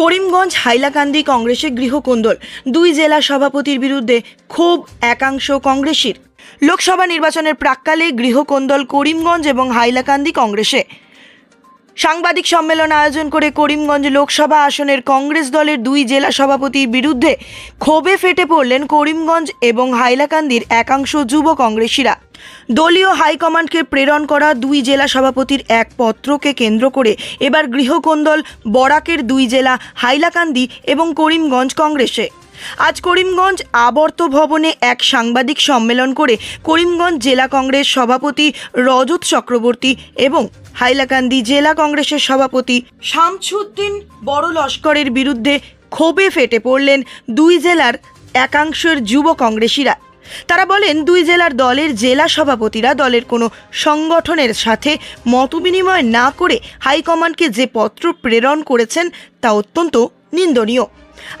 করিমগঞ্জ হাইলাকান্দি কংগ্রেসের গৃহকোন্দল। দুই জেলা সভাপতির বিরুদ্ধে ক্ষোভ একাংশ কংগ্রেসীর। লোকসভা নির্বাচনের প্রাক্কালে গৃহকোন্দল করিমগঞ্জ এবং হাইলাকান্দি কংগ্রেসে। সাংবাদিক সম্মেলন আয়োজন করে করিমগঞ্জ লোকসভা আসনের কংগ্রেস দলের দুই জেলা সভাপতির বিরুদ্ধে ক্ষোভে ফেটে পড়লেন করিমগঞ্জ এবং হাইলাকান্দির একাংশ যুব কংগ্রেসীরা। দলীয় হাইকমান্ডকে প্রেরণ করা দুই জেলা সভাপতির এক পত্রকে কেন্দ্র করে এবার গৃহকোন্দল বরাকের দুই জেলা হাইলাকান্দি এবং করিমগঞ্জ কংগ্রেসে। আজ করিমগঞ্জ আবর্ত ভবনে এক সাংবাদিক সম্মেলন করে করিমগঞ্জ জেলা কংগ্রেস সভাপতি রজত চক্রবর্তী এবং হাইলাকান্দি জেলা কংগ্রেসের সভাপতি শামছুদ্দিন বড় লস্করের বিরুদ্ধে ক্ষোভে ফেটে পড়লেন দুই জেলার একাংশের যুব কংগ্রেসীরা। তারা বলেন, দুই জেলার দলের জেলা সভাপতিরা দলের কোনো সংগঠনের সাথে মতবিনিময় না করে হাইকমান্ডকে যে পত্র প্রেরণ করেছেন তা অত্যন্ত নিন্দনীয়।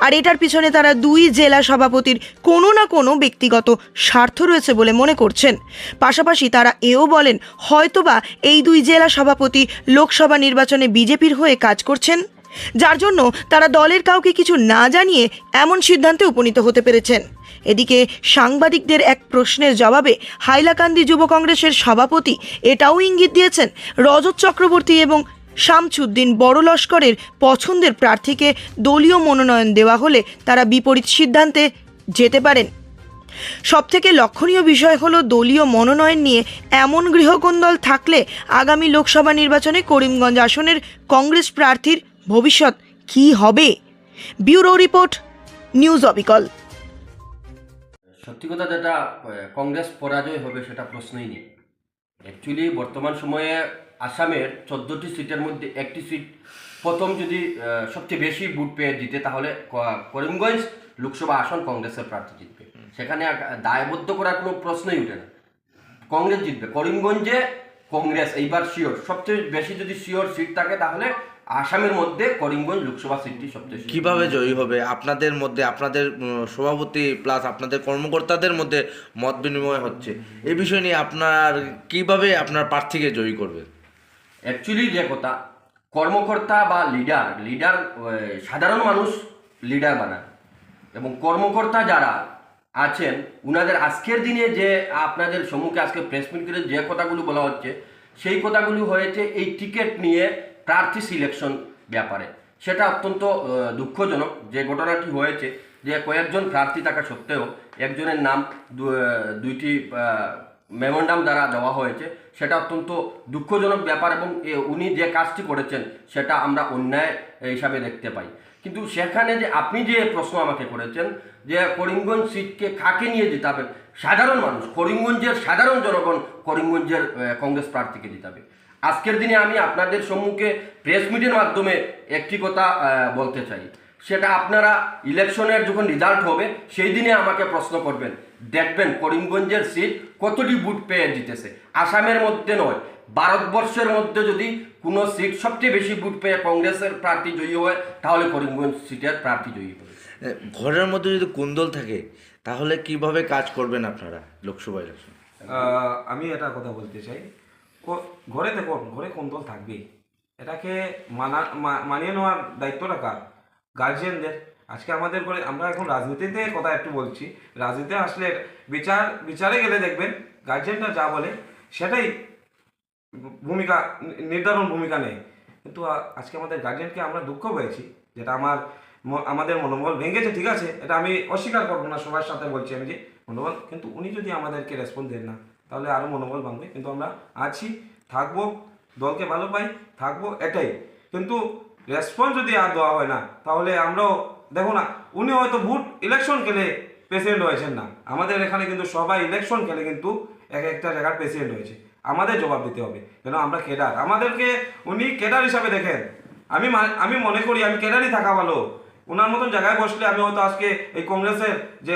আর এটার পিছনে তারা দুই জেলা সভাপতির কোনো না কোনো ব্যক্তিগত স্বার্থ রয়েছে বলে মনে করছেন। পাশাপাশি তারা এও বলেন, হয়তোবা এই দুই জেলা সভাপতি লোকসভা নির্বাচনে বিজেপির হয়ে কাজ করছেন যার জন্য তারা দলের কাউকে কিছু না জানিয়ে এমন সিদ্ধান্তে উপনীত হতে পেরেছেন। এদিকে সাংবাদিকদের এক প্রশ্নের জবাবে হাইলাকান্দি যুব কংগ্রেসের সভাপতি এটাও ইঙ্গিত দিয়েছেন, রজত চক্রবর্তী এবং শামছুদ্দিন বড় লস্করের পছন্দের প্রার্থীকে দলীয় মনোনয়ন দেওয়া হলে তারা বিপরীত সিদ্ধান্তে যেতে পারেন। সবথেকে লক্ষণীয় বিষয় হলো দলীয় মনোনয়ন নিয়ে এমন গৃহকোন্দল থাকলে আগামী লোকসভা নির্বাচনে করিমগঞ্জ আসনের কংগ্রেস প্রার্থীর ভবিষ্যৎ কি হবে? ব্যুরো রিপোর্ট, নিউজ অবিকল। সত্যি কথা যেটা কংগ্রেস পরাজয় হবে সেটা প্রশ্নই নেই। অ্যাকচুয়ালি বর্তমান সময়ে আসামের চোদ্দোটি সিটের মধ্যে একটি সিট প্রথম যদি সবচেয়ে বেশি ভোট পেয়ে জিতে, তাহলে করিমগঞ্জ লোকসভা আসন কংগ্রেসের প্রার্থী জিতবে। সেখানে দায়বদ্ধ করার কোনো প্রশ্নই উঠে না। কংগ্রেস জিতবে। করিমগঞ্জে কংগ্রেস, এইবার শিওর সবচেয়ে বেশি যদি শিওর সিট থাকে, তাহলে আসামের মধ্যে করিমগঞ্জ লোকসভা সিটটি সবচেয়ে। কীভাবে জয়ী হবে? আপনাদের মধ্যে আপনাদের সভাপতি প্লাস আপনাদের কর্মকর্তাদের মধ্যে মত বিনিময় হচ্ছে। এই বিষয় নিয়ে আপনার কীভাবে আপনার প্রার্থীকে জয়ী করবেন অ্যাকচুয়ালি যে কথা কর্মকর্তা বা লিডার লিডার সাধারণ মানুষ লিডার বানায় এবং কর্মকর্তা যারা আছেন উনাদের আজকের দিনে যে আপনাদের সম্মুখে আজকে প্রেস মিট করে যে কথাগুলো বলা হচ্ছে সেই কথাগুলো হয়েছে এই টিকিট নিয়ে প্রার্থী সিলেকশন ব্যাপারে। সেটা অত্যন্ত দুঃখজনক যে ঘটনাটি হয়েছে যে কয়েকজন প্রার্থী থাকা সত্ত্বেও একজনের নাম দুইটি মেমোরান্ডাম দ্বারা দেওয়া হয়েছে। সেটা অত্যন্ত দুঃখজনক ব্যাপার এবং উনি যে কাজটি করেছেন সেটা আমরা অন্যায় হিসাবে দেখতে পাই। কিন্তু সেখানে যে আপনি যে প্রশ্ন আমাকে করেছেন যে করিমগঞ্জ সিটকে কাকে নিয়ে জিতাবেন? সাধারণ মানুষ, করিমগঞ্জের সাধারণ জনগণ করিমগঞ্জের কংগ্রেস প্রার্থীকে জিতাবে। আজকের দিনে আমি আপনাদের সম্মুখে প্রেস মিটের মাধ্যমে একটি কথা বলতে চাই। সেটা আপনারা ইলেকশনের যখন রেজাল্ট হবে সেই দিনে আমাকে প্রশ্ন করবেন দেখবেন করিমগঞ্জের সিট কতটি বুট পেয়ে জিতেছে। আসামের মধ্যে নয় ভারতবর্ষের মধ্যে যদি কোনো সিট সবচেয়ে বেশি বুট পেয়ে কংগ্রেসের প্রার্থী জয়ী হয় তাহলে করিমগঞ্জ সিটের প্রার্থী জয়ী হবে। ঘরের মধ্যে যদি কুন্দল থাকে তাহলে কীভাবে কাজ করবেন আপনারা লোকসভা ইলেকশন আমি এটা কথা বলতে চাই। ঘরে দেখো, ঘরে কোন দল থাকবেই এটাকে মানা মানিয়ে নেওয়ার দায়িত্বটা কার? গার্জিয়ানদের আজকে আমাদের ঘরে, আমরা এখন রাজনীতিতে কথা একটু বলছি। রাজনীতিতে আসলে বিচার, বিচারে গেলে দেখবেন গার্জিয়ানরা যা বলে, সেটাই ভূমিকা, নির্ধারণ ভূমিকা নেয়। কিন্তু আজকে আমাদের গার্জিয়ানকে আমরা দুঃখ পেয়েছি, যেটা আমার আমাদের মনোবল ভেঙেছে, ঠিক আছে? এটা আমি অস্বীকার করব না সবার সাথে বলছি আমি যে, মনোবল, কিন্তু উনি যদি আমাদেরকে রেসপন্স দেন না তাহলে আরও মনোবল ভাঙবে কিন্তু আমরা আছি, থাকব, দলকে ভালো পাই থাকব, এটাই। কিন্তু রেসপন্স যদি আর দেওয়া হয় না, তাহলে আমরাও, দেখো না, উনি হয়তো ভোট ইলেকশন খেলে প্রেসিডেন্ট হয়েছেন না। আমাদের এখানে কিন্তু সবাই ইলেকশন খেলে কিন্তু এক একটা জায়গার প্রেসিডেন্ট হয়েছে। আমাদের জবাব দিতে হবে কেন আমরা কেডার আমাদেরকে উনি কেডার হিসাবে দেখেন। আমি আমি মনে করি আমি কেডারই থাকা ভালো। ওনার মতন জায়গায় বসলে আমি হয়তো আজকে এই কংগ্রেসের যে